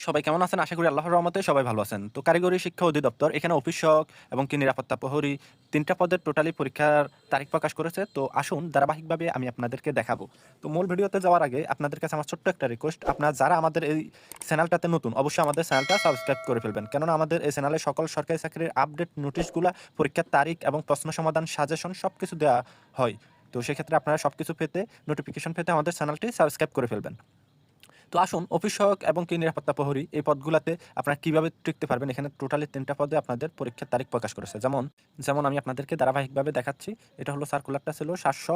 সবাই কেমন আছেন? আশা করি আল্লাহর রহমতে সবাই ভালো আছেন। তো কারিগরি শিক্ষা অধিদপ্তর, এখানে অফিস এবং কি নিরাপত্তা প্রহরী তিনটা পদের টোটালি পরীক্ষার তারিখ প্রকাশ করেছে। তো আসুন ধারাবাহিকভাবে আমি আপনাদেরকে দেখাবো। তো মূল ভিডিওতে যাওয়ার আগে আপনাদের কাছে আমার ছোট্ট একটা রিকোয়েস্ট আপনারা যারা আমাদের এই চ্যানেলটাতে নতুন, অবশ্যই আমাদের চ্যানেলটা সাবস্ক্রাইব করে ফেলবেন। কেননা আমাদের এই চ্যানেলে সকল সরকারি চাকরির আপডেট নোটিশগুলো পরীক্ষার তারিখ এবং প্রশ্ন সমাধান সাজেশন সব কিছু দেওয়া হয়। তো সেক্ষেত্রে আপনারা সব কিছু পেতে নোটিফিকেশন পেতে আমাদের চ্যানেলটি সাবস্ক্রাইব করে ফেলবেন। তো আসুন অফিস সহায়ক এবং কি নিরাপত্তা প্রহরী, এই পদগুলোতে আপনারা কীভাবে টিকতে পারবেন? এখানে টোটালি তিনটা পদে আপনাদের পরীক্ষার তারিখ প্রকাশ করেছে। যেমন যেমন আমি আপনাদেরকে ধারাবাহিকভাবে দেখাচ্ছি, এটা হলো সার্কুলারটা ছিল সাতশো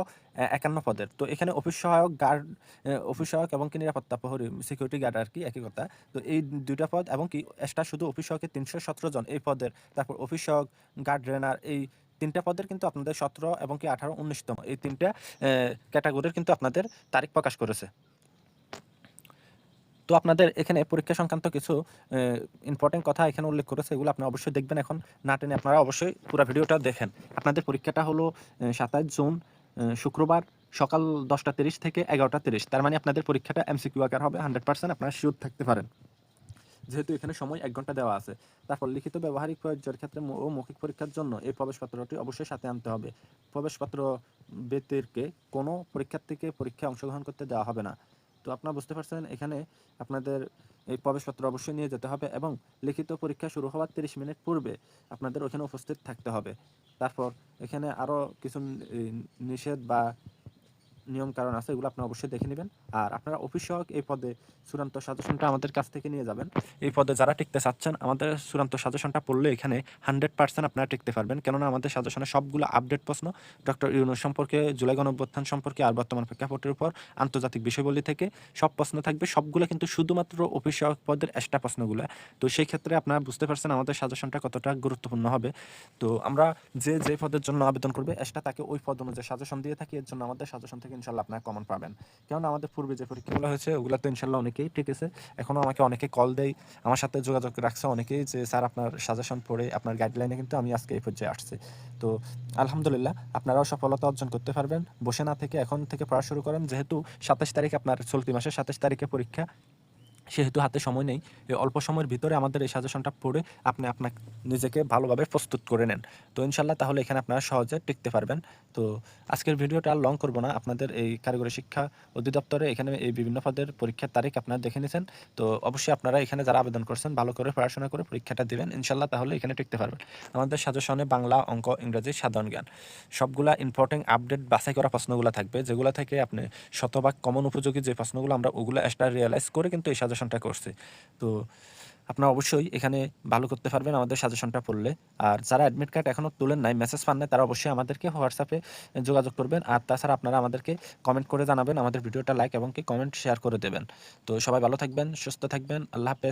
একান্ন পদের। তো এখানে অফিস সহায়ক গার্ড অফিস সহায়ক এবং কি নিরাপত্তা প্রহরী সিকিউরিটি গার্ড আর কি, একই কথা। তো এই দুইটা পদ এবং কি এক্সট্রা শুধু অফিস সহায়কের তিনশো সতেরো জন এই পদের, তারপর অফিস সহায়ক গার্ড রেনার এই তিনটা পদের কিন্তু আপনাদের সতেরো এবং কি আঠারো, উনিশতম। এই তিনটা ক্যাটাগরির কিন্তু আপনাদের তারিখ প্রকাশ করেছে। তো আপনাদের এখানে পরীক্ষা সংক্রান্ত কিছু ইম্পর্টেন্ট কথা এখানে উল্লেখ করেছে, এগুলো আপনি অবশ্যই দেখবেন এখন। না টেনে আপনারা অবশ্যই পুরো ভিডিওটা দেখেন। আপনাদের পরীক্ষাটা হলো সাতাশ জুন শুক্রবার সকাল দশটা তিরিশ থেকে এগারোটা তিরিশ। তার মানে আপনাদের পরীক্ষাটা এমসিকিউ আকার হবে হান্ড্রেড পার্সেন্ট আপনারা শিওর থাকতে পারেন। যেহেতু এখানে সময় এক ঘণ্টা দেওয়া আছে, তারপর লিখিত ব্যবহারিক প্রয়োজনের ক্ষেত্রে ও মৌখিক পরীক্ষার জন্য এই প্রবেশপত্রটি অবশ্যই সাথে আনতে হবে। প্রবেশপত্র ব্যতিরকে কোনো পরীক্ষার্থীকে পরীক্ষায় অংশগ্রহণ করতে দেওয়া হবে না। তো আপনারা বুঝতে পারছেন, এখানে আপনাদের এই প্রবেশপত্র অবশ্যই নিয়ে যেতে হবে এবং লিখিত পরীক্ষা শুরু হওয়ার তিরিশ মিনিট পূর্বে আপনাদের ওখানে উপস্থিত থাকতে হবে। তারপর এখানে আরও কিছু নিষেধ বা নিয়ম কারণ আছে, এগুলো আপনারা অবশ্যই দেখে নেবেন। আর আপনারা অফিস সহক এই পদে চূড়ান্ত সাজেশনটা আমাদের কাছ থেকে নিয়ে যাবেন। এই পদে যারা টিকতে চাচ্ছেন, আমাদের চূড়ান্ত সাজেশনটা পড়লে এখানে হান্ড্রেড পার্সেন্ট আপনারা টিকতে পারবেন। কেননা আমাদের সাজেশনে সবগুলো আপডেট প্রশ্ন ডক্টর ইউনুস সম্পর্কে, জুলাই গণঅভ্যুত্থান সম্পর্কে আর বর্তমান প্রেক্ষাপটের উপর, আন্তর্জাতিক বিষয়বলী থেকে সব প্রশ্ন থাকবে। সবগুলো কিন্তু শুধুমাত্র অফিস সহায়ক পদের এক্সট্রা প্রশ্নগুলো। তো সেই ক্ষেত্রে আপনারা বুঝতে পারছেন আমাদের সাজেশনটা কতটা গুরুত্বপূর্ণ হবে। তো আমরা যে যে পদের জন্য আবেদন করবে এক্সট্রা তাকে ওই পদ অনুযায়ী সাজেশন দিয়ে থাকি। এর জন্য আমাদের সাজেশন থেকে ইনশাল্লাহ আপনারা কমন পাবেন। কেননা আমাদের পূর্বে যে পরীক্ষাগুলো হয়েছে ওগুলো তো ইনশাল্লাহ অনেকেই ঠিক আছে। এখনও আমাকে অনেকে কল দেয়, আমার সাথে যোগাযোগ রাখছে অনেকেই যে, স্যার, আপনার সাজেশন পড়ে, আপনার গাইডলাইনে কিন্তু আমি আজকে এই পর্যায়ে আসছি। তো আলহামদুলিল্লাহ, আপনারাও সফলতা অর্জন করতে পারবেন। বসে না থেকে এখন থেকে পড়া শুরু করেন, যেহেতু সাতাশ তারিখ আপনার চলতি মাসের সাতাশ তারিখে পরীক্ষা। সেহেতু হাতে সময় নেই এই অল্প সময়ের ভিতরে আমাদের এই সাজেশনটা পড়ে আপনি আপনার নিজেকে ভালোভাবে প্রস্তুত করে নেন। তো ইনশাল্লাহ তাহলে এখানে আপনারা সহজে টিকতে পারবেন। তো আজকের ভিডিওটা আর লং করব না, আপনাদের এই কারিগরি শিক্ষা অধিদপ্তরে এখানে এই বিভিন্ন পদের পরীক্ষার তারিখ আপনারা দেখে নিয়েছেন। তো অবশ্যই আপনারা এখানে যারা আবেদন করছেন, ভালো করে পড়াশোনা করে পরীক্ষাটা দিবেন ইনশাল্লাহ তাহলে এখানে টিকতে পারবেন। আমাদের সাজেশনে বাংলা অঙ্ক, ইংরেজি, সাধারণ জ্ঞান, সবগুলা ইম্পর্টেন্ট আপডেট বাছাই করা প্রশ্নগুলো থাকবে, যেগুলো থেকে আপনি শতভাগ কমন উপযোগী যে প্রশ্নগুলো আমরা ওগুলো এক্সট্রা রিয়েলাইজ করে কিন্তু এই সাজেশনটা করছি। তো আপনারা অবশ্যই এখানে ভালো করতে পারবেন আমাদের সাজেশনটা পড়লে। আর যারা অ্যাডমিট কার্ড এখনও তুলেন নাই মেসেজ পান নাই, তারা অবশ্যই আমাদেরকে হোয়াটসঅ্যাপে যোগাযোগ করবেন। আর তাছাড়া আপনারা আমাদেরকে কমেন্ট করে জানাবেন, আমাদের ভিডিওটা লাইক এবং কি কমেন্ট শেয়ার করে দেবেন। তো সবাই ভালো থাকবেন, সুস্থ থাকবেন, আল্লাহ হাফেজ।